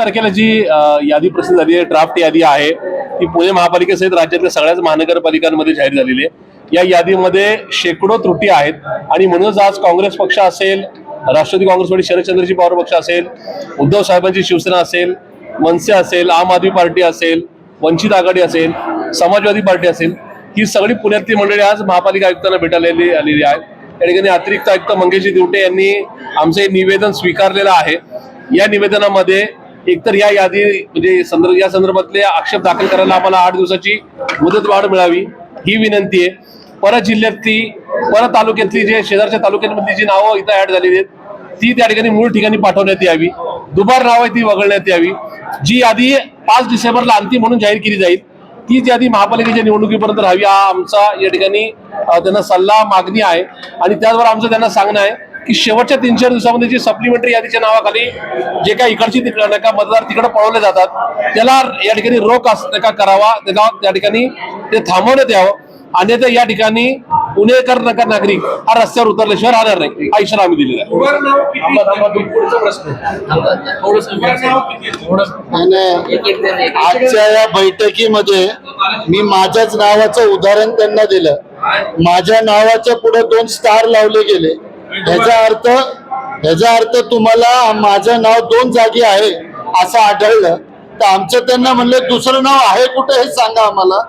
तारखेला जी यादी प्रसिद्ध झाली आहे ड्राफ्ट यादी आहे ती पुणे महापालिकेसहित राज्यातल्या सगळ्याच महानगरपालिकांमध्ये जाहीर झालेली आहे. या यादीमध्ये शेकडो त्रुटी आहेत आणि म्हणूनच आज काँग्रेस पक्ष असेल राष्ट्रवादी काँग्रेस पार्टी शरदचंद्रजी पवार पक्ष असेल उद्धव साहेबांची शिवसेना असेल मनसे असेल आम आदमी पार्टी असेल वंचित आघाडी असेल समाजवादी पार्टी असेल ही सगळी पुण्यातली मंडळी आज महापालिका आयुक्तांना भेटायला आलेली आहेत. त्या ठिकाणी अतिरिक्त आयुक्त मंगेशजी दिवटे यांनी आमचे निवेदन स्वीकारलेलं आहे. या निवेदनामध्ये एकतर या यादी म्हणजे संदर्भ या संदर्भातले आक्षेप दाखल करायला आम्हाला आठ दिवसाची मुदतवाढ मिळावी ही विनंती आहे. परत जिल्ह्यातली परत तालुक्यातली जे शेजारच्या तालुक्यांमधली जी नावं इथं ऍड झालेली आहेत ती त्या ठिकाणी मूळ ठिकाणी पाठवण्यात यावी. दुबार नाव आहे ती वगळण्यात यावी. जी यादी पाच डिसेंबरला अंतिम म्हणून जाहीर केली जाईल तीच यादी महापालिकेच्या निवडणुकीपर्यंत राहावी. हा आमचा या ठिकाणी त्यांना सल्ला मागणी आहे. आणि त्याचबरोबर आमचं त्यांना सांगणं आहे की शेवटच्या तीन चार दिवसामध्ये जी सप्लिमेंटरी यादीच्या नावाखाली जे काही इकडची तिकडे नाही का मतदार तिकडे पळवले जातात त्याला या ठिकाणी रोख अस- नाही का करावा त्याला त्या ठिकाणी ते थांबवण्यात यावं. अन्यथा या ठिकाणी पुणेकर नका नागरिक हा रस्त्यावर उतरल्याशिवाय राहणार नाही. हा इशारा आम्ही दिलेला आहे. आणि आजच्या या बैठकीमध्ये मी माझ्याच नावाचं उदाहरण त्यांना दिलं. माझ्या नावाच्या पुढे दोन स्टार लावले गेले. ह्याचा अर्थ ह्याचा अर्थ तुम्हाला माझं नाव दोन जागी आहे असं आढळलं. तर आमचं त्यांना म्हणलं दुसरं नाव आहे कुठे हे सांगा आम्हाला.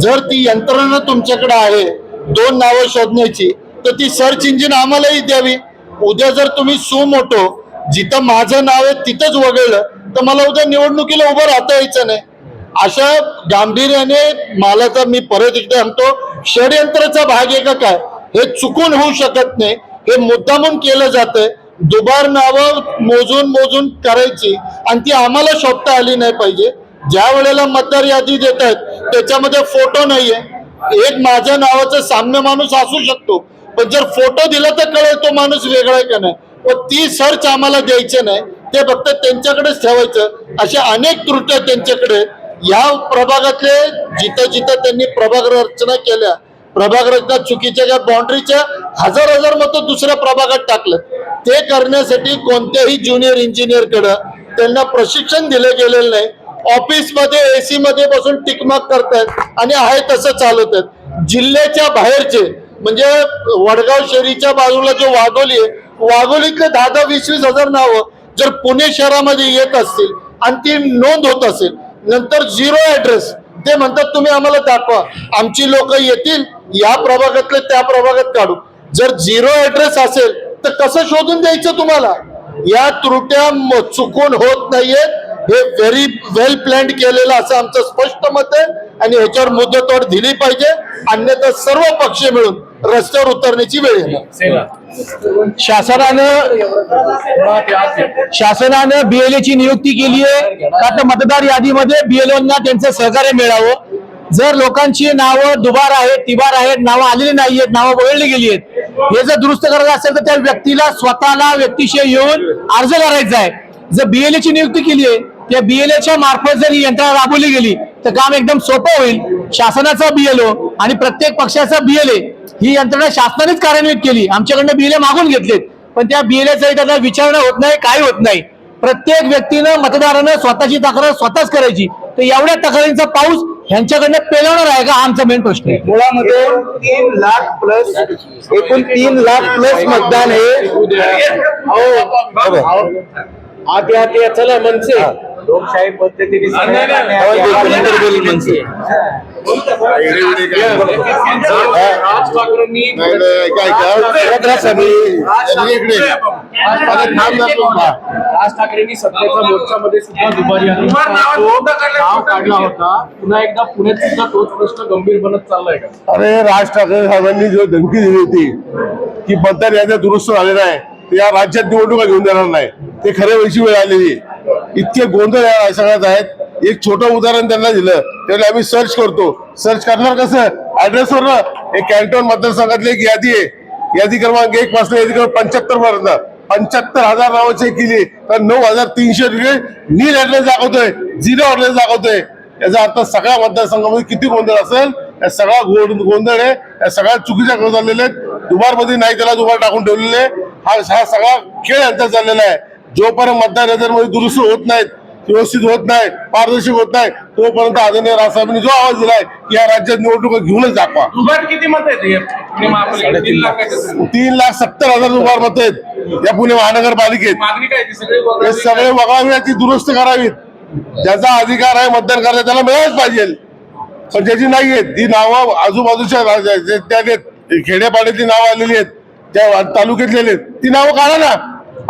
जर ती यंत्रणा तुमच्याकडे आहे दोन नावं शोधण्याची तर ती सर्च इंजिन आम्हालाही द्यावी. उद्या जर तुम्ही सुमोटो जिथं माझं नाव आहे तिथंच वगळलं तर मला उद्या निवडणुकीला उभं राहता यायचं नाही. अशा गांभीर्याने मला तर मी परत एकदा म्हणतो षडयंत्राचा भाग आहे का काय हे चुकून होऊ शकत नाही. हे मुद्दामून केलं जातंय. दुबार नावं मोजून मोजून करायची आणि ती आम्हाला शोधता आली नाही पाहिजे. ज्या वेळेला मतदार यादी देत आहेत त्याच्यामध्ये फोटो नाहीये. एक माझ्या नावाचा साम्य माणूस असू शकतो पण जर फोटो दिला तर कळेल तो माणूस वेगळा आहे का नाही. व ती सर्च आम्हाला द्यायचे नाही. ते फक्त त्यांच्याकडेच ठेवायचं. अशा अनेक त्रुट्या त्यांच्याकडे या प्रभागातले जिथं जिथं त्यांनी प्रभाग रचना केल्या प्रभाग रचना चुकीच्या ज्या बाउंड्रीच्या हजार हजार मतं दुसऱ्या प्रभागात टाकलं ते करण्यासाठी कोणत्याही ज्युनियर इंजिनियरकडं त्यांना प्रशिक्षण दिलं गेलेलं नाही. ऑफिसमध्ये एसी मध्ये बसून टिकमाक करतायत आणि आहे तसं चालवत आहेत. जिल्ह्याच्या बाहेरचे म्हणजे वडगाव शहरीच्या बाजूला जो वाघोली आहे वाघोलीतले दहा दहा वीस वीस हजार नावं जर पुणे शहरामध्ये येत असतील आणि ती नोंद होत असेल नंतर झिरो ऍड्रेस ते म्हणतात तुम्ही आम्हाला दाखवा. आमची लोक येतील या प्रभागातले त्या प्रभागात काढू. जर झिरो ऍड्रेस असेल तर कसं शोधून द्यायचं तुम्हाला? या त्रुट्या चुकून होत नाहीयेत हे व्हेरी वेल प्लॅन्ड केलेलं असं आमचं स्पष्ट मत आहे. आणि ह्याच्यावर मुदतवाढ दिली पाहिजे. अन्यथा सर्व पक्ष मिळून रस्त्यावर उतरण्याची वेळ येणार. शासनानं शासनानं बीएलए ची नियुक्ती केली आहे का तर मतदार यादीमध्ये बीएलओना त्यांचं सहकार्य मिळावं. जर लोकांची नावं दुबार आहेत तिबार आहेत नावं आलेली नाही आहेत नावं वळली गेली आहेत हे जर दुरुस्त करायचं असेल तर त्या व्यक्तीला स्वतःला व्यक्तीशी येऊन अर्ज करायचा आहे. जर बीएलएची नियुक्ती केली आहे त्या बीएलएच्या मार्फत जर ही यंत्रणा राबवली गेली तर काम एकदम सोपं होईल. शासनाचा बीएलओ आणि प्रत्येक पक्षाचा बीएलए ही यंत्रणा शासनानेच कार्यान्वित केली. आमच्याकडनं बीएलए मागून घेतलेत. पण त्या बीएलएचाही त्याचा विचारणा होत नाही काही होत नाही. प्रत्येक व्यक्तीनं मतदारानं स्वतःची तक्रार स्वतःच करायची. तर एवढ्या तक्रारींचा पाऊस ह्यांच्याकडनं पेलवणार आहे का? आमचा मेन प्रश्न आहे. मुळामध्ये तीन लाख प्लस एकूण तीन लाख प्लस मतदान हे. आते आते चला मनसे. लोकशाही पद्धतीने मनसे. राज ठाकरेंनी राज ठाकरेंनी सत्तेच्या मोर्चामध्ये सुद्धा दुपारी नाव काढला होता. पुन्हा एकदा पुण्यात सुद्धा तोच प्रश्न गंभीर बनत चाललाय. का अरे राज ठाकरे साहेबांनी जो धमकी दिली होती की मतदार याद्या दुरुस्त झाले नाही ते या राज्यात निवडणुका घेऊन देणार नाही. ते खऱ्या वेळची वेळ आलेली आहे. इतके गोंधळ या सगळ्यात आहेत. एक छोटं उदाहरण त्यांना दिलं. त्यावेळी आम्ही सर्च करतो. सर्च करणार कसं? ऍड्रेसवर ना एक कॅन्टोन मतदारसंघातली एक यादी आहे. यादी क्रमांक एक पासून यादी क्रमांक पंच्याहत्तर पर्यंत. पंच्याहत्तर हजार नावं चेक केली तर नऊ हजार तीनशे रुपये नील ऍड्रेस दाखवतोय. झिरो ऍड्रेस दाखवतोय. याचा अर्थ सगळ्या मतदारसंघामध्ये किती गोंधळ असेल? या सगळा गोंध- गोंधळ आहे. या सगळ्या चुकीच्या करत चाललेले आहेत. दुबारमध्ये नाही त्याला दुबार टाकून ठेवलेले आहे. हा हा सगळा खेळ यांचा चाललेला आहे. जोपर्यंत मतदार याच्यामध्ये दुरुस्त होत नाहीत व्यवस्थित होत नाही पारदर्शक होत नाही तोपर्यंत आदरणीय राजसाहेबांनी जो आवाज दिलाय की या राज्यात निवडणुका घेऊनच दाखवा. दुबार किती मत आहेत तीन लाख सत्तर हजार रुपये मत आहेत या पुणे महानगरपालिकेत. मागणी काय ती? सगळी हे वगळली सगळे वगळावी ती दुरुस्त करावीत. ज्याचा अधिकार आहे मतदान करायचा त्याला मिळालंच पाहिजे. पण ज्याची नाही आहेत ती नावं आजूबाजूच्या राज्या- जे- त्या जे खेड्यापाड्यातली नावं आलेली आहेत त्या तालुक्यातली आहेत ती नावं काढा ना.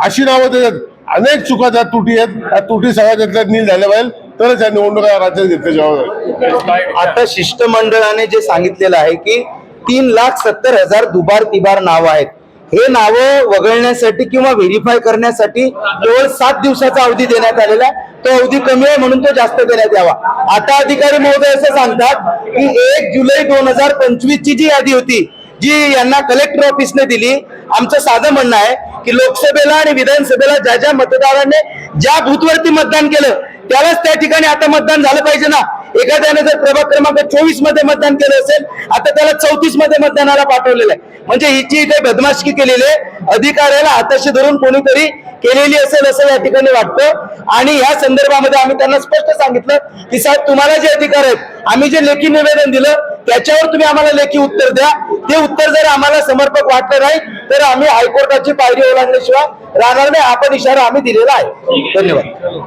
अशी नावं त्याच्यात अनेक चुका ज्या तुटी आहेत. त्या तुटी सगळ्या त्यातल्या नील झाल्या पाहिजे तरच या निवडणुका राज्यात घेतल्या जावं आता शिष्टमंडळाने जे सांगितलेलं आहे की तीन लाख सत्तर हजार दुबार तिबार नाव आहेत. हे नावं वगळण्यासाठी किंवा व्हेरीफाय करण्यासाठी केवळ सात दिवसाचा अवधी देण्यात आलेला आहे. तो अवधी कमी आहे म्हणून तो जास्त देण्यात यावा. आता अधिकारी महोदय असं सांगतात की एक जुलै दोन हजार पंचवीस ची जी यादी होती जी यांना कलेक्टर ऑफिसने दिली आमचं साधं म्हणणं आहे की लोकसभेला आणि विधानसभेला ज्या ज्या मतदारांनी ज्या बूथवरती मतदान केलं त्यालाच त्या ठिकाणी आता मतदान झालं पाहिजे ना. एखाद्याने जर प्रभाग क्रमांक चोवीसमध्ये मतदान केलं असेल आता त्याला चौतीसमध्ये मतदानाला पाठवलेलं आहे. म्हणजे हिची इथे बदमाशकी केलेली आहे. अधिकाऱ्याला हाताशी धरून कोणीतरी केलेली असेल असं या ठिकाणी वाटतं. आणि या संदर्भामध्ये आम्ही त्यांना स्पष्ट सांगितलं की साहेब तुम्हाला जे अधिकार आहेत आम्ही जे लेखी निवेदन दिलं त्याच्यावर तुम्ही आम्हाला लेखी उत्तर द्या. ते उत्तर जर आम्हाला समर्पक वाटलं नाही तर आम्ही हायकोर्टाची पायरी ओलांडल्याशिवाय राहणार नाही. आपण इशारा आम्ही दिलेला आहे. धन्यवाद.